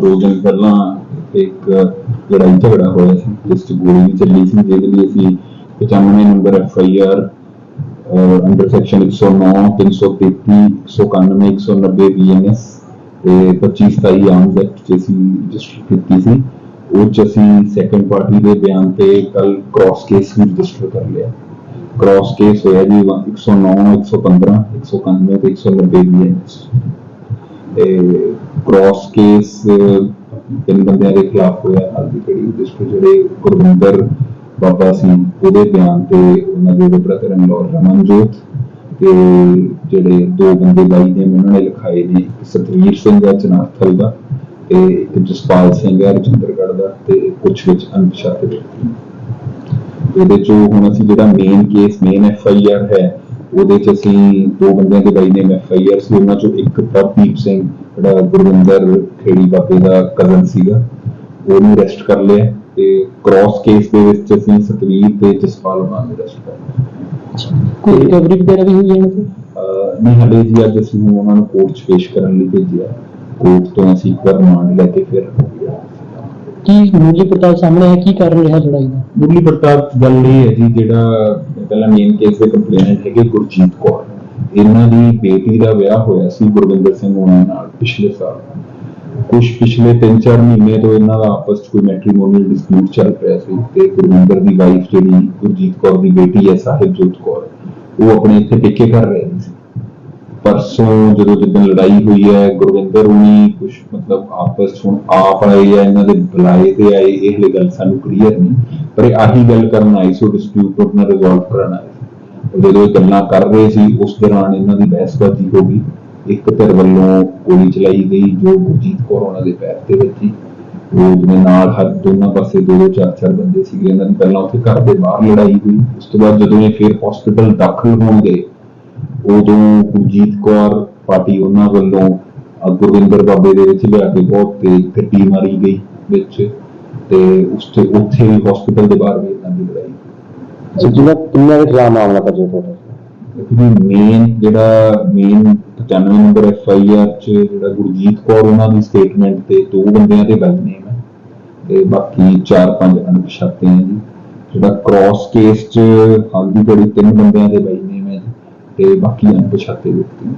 दो दिन पहला एक लड़ाई झगड़ा हुआ जिस गोली भी चली थी पचानवे number F I R under section 109 333 191 190 BNS ਤੇ 25 27 ਆਰਮਸ ਐਕਟ 'ਚ ਅਸੀਂ ਰਜਿਸਟਰ ਕੀਤੀ ਸੀ ਉਹ 'ਚ ਅਸੀਂ ਸੈਕੰਡ ਪਾਰਟੀ ਦੇ ਬਿਆਨ ਤੇ ਕੱਲ ਕ੍ਰਾਸ ਕੇਸ ਵੀ ਰਜਿਸਟਰ ਕਰ ਲਿਆ ਕ੍ਰਾਸ ਕੇਸ ਹੋਇਆ ਜੀ 109 115 191 ਤੇ 190 ਬੀਐਨਐਸ ਤੇ ਕ੍ਰਾਸ ਕੇਸ ਤਿੰਨ ਬੰਦਿਆਂ ਦੇ ਖਿਲਾਫ ਹੋਇਆ ਹਾਲ ਦੀ ਘੜੀ ਜਿਸ ਵਿੱਚ ਜਿਹੜੇ ਗੁਰਵਿੰਦਰ ਬਾਬਾ ਸਿੰਘ ਉਹਦੇ ਬਿਆਨ ਤੇ ਉਹਨਾਂ ਦੇ ਬ੍ਰਦਰ ਇਨ ਰਮਨਜੋਤ ਤੇ ਜਿਹੜੇ ਦੋ ਬੰਦੇ ਬਾਈ ਨੇ ਉਹਨਾਂ ਨੇ ਲਿਖਾਏ ਨੇ, ਇੱਕ ਸਤਵੀਰ ਸਿੰਘ ਹੈ ਚਨਾਥਲ ਦਾ ਤੇ ਇੱਕ ਜਸਪਾਲ ਸਿੰਘ ਹੈ ਰਜਿੰਦਰਗੜ੍ਹ ਦਾ ਤੇ ਕੁਝ ਵਿੱਚ ਅਣਪਛਾਤੇ ਵਿਅਕਤੀ ਇਹਦੇ ਚੋਂ ਹੁਣ ਅਸੀਂ ਜਿਹੜਾ main case main F I R ਹੈ, ਉਹਦੇ ਚ ਅਸੀਂ ਦੋ ਬੰਦਿਆਂ ਦੇ ਬਾਈ ਨੇ ਐਫ ਆਈ ਆਰ ਸੀ, ਉਹਨਾਂ ਚੋਂ ਇੱਕ ਪ੍ਰਦੀਪ ਸਿੰਘ, ਜਿਹੜਾ ਗੁਰਵਿੰਦਰ ਖੇੜੀ ਬਾਬੇ ਦਾ ਕਜ਼ਨ ਸੀਗਾ, ਉਹਨੂੰ ਅਰੈਸਟ ਕਰ ਲਿਆ। ਤੇ ਕ੍ਰਾਸ ਕੇਸ ਦੇ ਵਿੱਚ ਅਸੀਂ ਸਤਵੀਰ ਤੇ ਜਸਪਾਲ ਮਾਨ ਨੂੰ ਅਰੈਸਟ ਕਰ ਲਿਆ ਕੋਈ ਰਿਕਵਰੀ ਵਗੈਰਾ ਵੀ ਹੋਈ ਹੈ ਨਹੀਂ ਹਲੇ ਜੀ ਅੱਜ ਅਸੀਂ ਉਹਨਾਂ ਨੂੰ ਕੋਰਟ 'ਚ ਪੇਸ਼ ਕਰਨ ਲਈ ਭੇਜਿਆ। ਕੋਰਟ ਤੋਂ ਅਸੀਂ ਇੱਕ ਵਾਰ ਲੈ ਕੇ ਫਿਰ ਕੀ ਮੁੱਢਲੀ ਪੜਤਾਲ ਸਾਹਮਣੇ ਹੈ ਕੀ ਕਾਰਨ ਰਿਹਾ ਲੜਾਈ ਦਾ? ਮੁੱਢਲੀ ਪੜਤਾਲ ਗੱਲ ਇਹ ਹੈ ਜੀ ਜਿਹੜਾ ਪਹਿਲਾਂ ਮੇਨ ਕੇਸ ਦੇ ਕੰਪਲੇਨੈਂਟ ਹੈਗੇ ਗੁਰਜੀਤ ਕੌਰ। ਇਹਨਾਂ ਦੀ ਬੇਟੀ ਦਾ ਵਿਆਹ ਹੋਇਆ ਸੀ ਗੁਰਵਿੰਦਰ ਸਿੰਘ ਉਹਨਾਂ ਨਾਲ ਪਿਛਲੇ ਸਾਲ। ਕੁਝ ਪਿਛਲੇ 3-4 ਮਹੀਨੇ ਤੋਂ ਇਹਨਾਂ ਦਾ ਆਪਸ 'ਚ ਕੋਈ ਮੈਟ੍ਰੀਮੋਨੀਅਲ ਡਿਸਪਿਊਟ ਚੱਲ ਰਿਹਾ ਸੀ ਤੇ ਗੁਰਵਿੰਦਰ ਦੀ ਵਾਈਫ ਜਿਹੜੀ ਗੁਰਜੀਤ ਕੌਰ ਦੀ ਬੇਟੀ ਹੈ, ਸਾਹਿਬਜੋਤ ਕੌਰ, ਉਹ ਆਪਣੇ ਇੱਥੇ ਟਿੱਕੇ ਕਰ ਰਹੇ ਸੀ। ਪਰਸੋਂ ਜਦੋਂ ਜਿੱਦਣ ਲੜਾਈ ਹੋਈ ਹੈ, ਗੁਰਵਿੰਦਰ ਹੁਣੀ ਕੁਝ ਮਤਲਬ ਆਪਸ ਹੁਣ ਆਪ ਆਏ ਆ ਇਹਨਾਂ ਦੇ ਬੁਲਾਏ ਤੇ ਆਏ, ਇਹ ਗੱਲ ਸਾਨੂੰ ਕਲੀਅਰ ਨਹੀਂ, ਪਰ ਇਹ ਆਹੀ ਗੱਲ ਕਰਨ ਆਈ ਸੀ ਡਿਸਪਿਊਟ ਨੂੰ ਰਿਜ਼ੋਲਵ ਕਰਨ ਜਦੋਂ ਇਹ ਗੱਲਾਂ ਕਰ ਰਹੇ ਸੀ, ਉਸ ਦੌਰਾਨ ਇਹਨਾਂ ਦੀ ਬਹਿਸਬਾਜ਼ੀ ਹੋ ਗਈ। ਇੱਕ ਧਿਰ ਵੱਲੋਂ ਗੋਲੀ ਚਲਾਈ ਗਈ, ਜੋ ਗੁਰਜੀਤ ਕੌਰ ਉਹਨਾਂ ਦੇ ਪੈਰ ਤੇ ਵੱਜੀ ਉਹ ਜਿਹਨੇ ਨਾਲ ਹੱਥ ਦੋਨਾਂ ਪਾਸੇ ਦੋ ਦੋ, ਚਾਰ ਚਾਰ ਬੰਦੇ ਸੀਗੇ। ਇਹਨਾਂ ਦੀ ਪਹਿਲਾਂ ਉੱਥੇ ਘਰ ਦੇ ਬਾਹਰ ਲੜਾਈ ਹੋਈ। ਉਸ ਤੋਂ ਬਾਅਦ ਜਦੋਂ ਇਹ ਫਿਰ ਹਸਪੀਟਲ ਦਾਖਲ ਹੋਣਗੇ ਉਦੋਂ ਗੁਰਜੀਤ ਕੌਰ ਪਾਰਟੀ ਉਹਨਾਂ ਵੱਲੋਂ ਗੁਰਵਿੰਦਰ ਬਾਬੇ ਦੇ ਵਿੱਚ ਲਿਆ ਕੇ ਬਹੁਤ ਤੇਜ਼ ਗੱਡੀ ਮਾਰੀ ਗਈ ਵਿੱਚ ਤੇ ਉਸ ਤੇ ਉੱਥੇ ਵੀ ਹਸਪੀਟਲ ਦੇ ਬਾਹਰ ਵੀ ਇਹਨਾਂ ਦੀ ਲੜਾਈ ਜਿਹੜਾ ਕਿੰਨਾ ਦੇ ਖਿਲਾਫ ਮਾਮਲਾ ਦਰਜ ਹੋਇਆ ਕਿਉਂਕਿ ਮੇਨ ਜਿਹੜਾ main 95 number F I R ਚ ਜਿਹੜਾ ਗੁਰਜੀਤ ਕੌਰ ਉਹਨਾਂ ਦੀ ਸਟੇਟਮੈਂਟ ਤੇ ਦੋ ਬੰਦਿਆਂ ਦੇ ਬਾਈ ਨੇਮ ਹੈ ਤੇ ਬਾਕੀ ਚਾਰ ਪੰਜ ਅਣਪਛਾਤੇ ਹੈ ਜੀ। ਜਿਹੜਾ ਕ੍ਰਾਸ ਕੇਸ ਚ ਹਾਲ ਦੀ ਘੜੀ ਤਿੰਨ ਬੰਦਿਆਂ ਦੇ ਬਾਈ ਨੇਮ ਹੈ ਜੀ ਤੇ ਬਾਕੀ ਅਣਪਛਾਤੇ ਵਿਅਕਤੀ ਨੇ